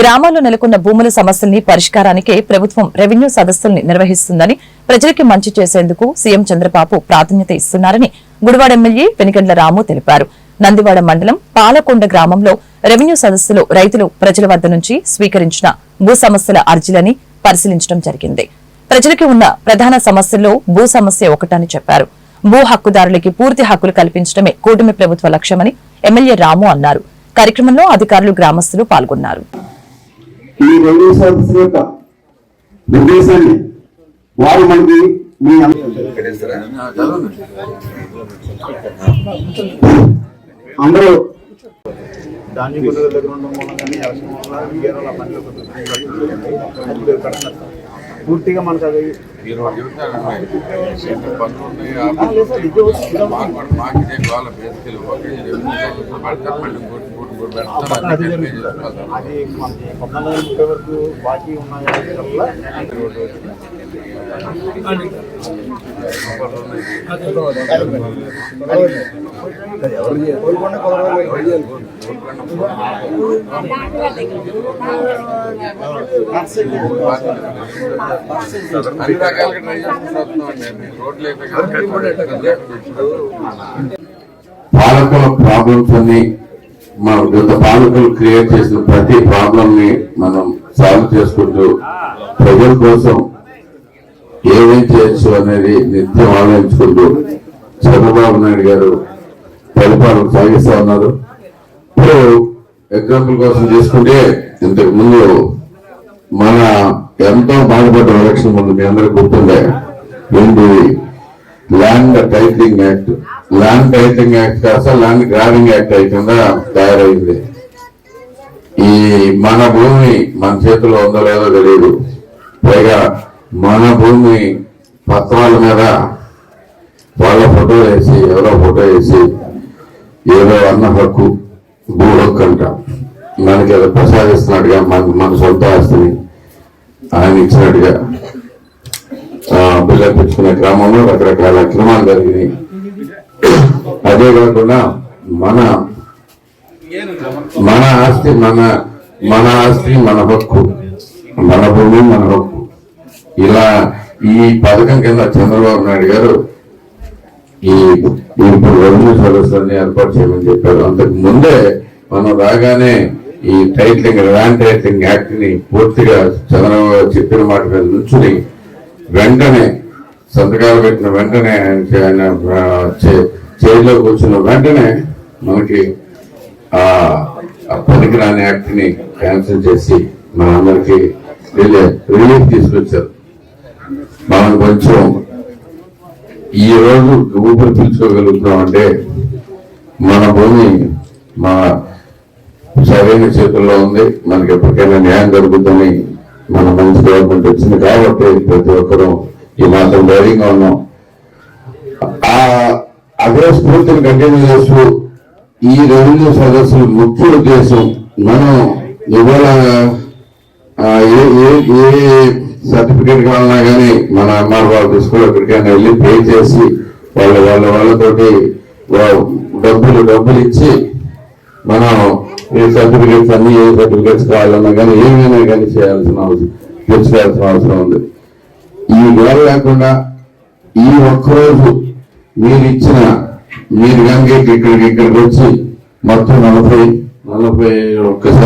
గ్రామాల్లో నెలకొన్న భూముల సమస్యల్ని పరిష్కారానికే ప్రభుత్వం రెవెన్యూ సదస్సుల్ని నిర్వహిస్తుందని ప్రజలకి మంచి చేసేందుకు సీఎం చంద్రబాబు ప్రాధాన్యత ఇస్తున్నారని గుడివాడ ఎమ్మెల్యే వెనిగండ్ల రాము తెలిపారు. నందివాడ మండలం పాలకొండ గ్రామంలో రెవెన్యూ సదస్సులో రైతులు ప్రజల వద్ద నుంచి స్వీకరించిన భూ సమస్యల అర్జీలని పరిశీలించడం జరిగింది. ప్రజలకి ఉన్న ప్రధాన సమస్యల్లో భూ సమస్య ఒకటని చెప్పారు. భూ హక్కుదారులకి పూర్తి హక్కులు కల్పించడమే కూటమి ప్రభుత్వ లక్ష్యమని ఎమ్మెల్యే రాము అన్నారు. కార్యక్రమంలో అధికారులు గ్రామస్తులు పాల్గొన్నారు. ఈ రెండు సదస్సు యొక్క ఉద్దేశాన్ని వారు మనకి మీ అందరూ ధాన్య కొనుగోలు దగ్గర ఉండడం మూలంగానే వల్ల పనిలో. పూర్తిగా మనకు అది మాకు కూడా మాకు ఇదే కావాలి బేసికల్ ఒక రెవెన్యూ అది ముప్పై వరకు బాకీ ఉన్నాయి అన్ని రకాలుగా ట్రై చేస్తున్నాం రోడ్లు అయిపోయి పాలకుల ప్రాబ్లమ్స్ అన్ని మన గత పాలకులు క్రియేట్ చేసిన ప్రతి ప్రాబ్లం ని మనం సాల్వ్ చేసుకుంటూ ప్రజల కోసం ఏమేం చేయొచ్చు అనేది నిత్యం ఆలోచించుకుంటూ చంద్రబాబు నాయుడు గారు పరిపాలన సాగిస్తా ఉన్నారు. ఇప్పుడు ఎగ్జాంపుల్ కోసం తీసుకుంటే ఇంతకు ముందు మన ఎంతో బాధపడ్డ ఎలక్షన్ ముందు మీ అందరికి గుర్తుండే ఏంటి land titling act land titling act కాస్త ల్యాండ్ గ్రాబింగ్ యాక్ట్ అయ్యకుండా తయారైంది. ఈ మన భూమి మన చేతిలో ఉందో లేదో తెలియదు పైగా మన భూమి పత్రాల మీద వాళ్ళ ఫోటో వేసి ఎవరో ఫోటో వేసి ఏదో అన్న హక్కు భూ హక్కు అంట. మనకి ఏదో ప్రసాదిస్తున్నట్టుగా మన మన సొంత ఆస్తిని ఆయన ఇచ్చినట్టుగా పిల్లలు తెచ్చుకునే గ్రామంలో రకరకాల అక్రమాలు జరిగినాయి. అదే కాకుండా మన మన ఆస్తి మన మన ఆస్తి మన హక్కు. మన భూమి మన హక్కు. ఇలా ఈ పథకం కింద చంద్రబాబు నాయుడు గారు ఈ ఇప్పుడు రెవెన్యూ సర్వీసులన్నీ ఏర్పాటు చేయమని చెప్పారు. అంతకు ముందే మనం రాగానే ఈ టైట్లింగ్ ల్యాండ్ టైట్లింగ్ యాక్ట్ని పూర్తిగా చంద్రబాబు చెప్పిన మాట మీద నుంచుని వెంటనే సంతకాలు పెట్టిన వెంటనే ఆయన చే- చైర్లో కూర్చున్న వెంటనే మనకి ఆ పనికిరాని యాక్ట్ని క్యాన్సిల్ చేసి మనందరికి రిలీఫ్ తీసుకొచ్చారు. మనం కొంచెం ఈ రోజు ఊపిరి పీల్చుకోగలుగుతున్నాం అంటే మన భూమి మా సరైన చేతుల్లో ఉంది. మనకి ఎప్పటికైనా న్యాయం జరుగుతుందని మన మంచి గవర్నమెంట్ వచ్చింది కాబట్టి ప్రతి ఒక్కరూ ఈ మాత్రం ధైర్యంగా ఉన్నాం. ఆ అదే స్ఫూర్తిని కంటిన్యూ చేస్తూ ఈ రెవెన్యూ సదస్సు ముఖ్య ఉద్దేశం మనం ఇవాళ ఏ ఏ సర్టిఫికేట్ కావాలన్నా కానీ మన ఎంఆర్ ఆఫీస్ కూడా ఎక్కడికైనా వెళ్ళి పే చేసి వాళ్ళ వాళ్ళ వాళ్ళతోటి డబ్బులు డబ్బులు ఇచ్చి మనం ఏ సర్టిఫికేట్స్ అన్ని ఏ సర్టిఫికేట్స్ కావాలన్నా కానీ ఏమైనా కానీ చేయాల్సిన అవసరం తెచ్చుకోవాల్సిన అవసరం ఉంది. ఈ గొడవ లేకుండా ఈ ఒక్కరోజు మీరు ఇచ్చిన మీరు కనుక ఇక్కడికి ఇక్కడికి వచ్చి మొత్తం నలభై నలభై ఒక్కసారి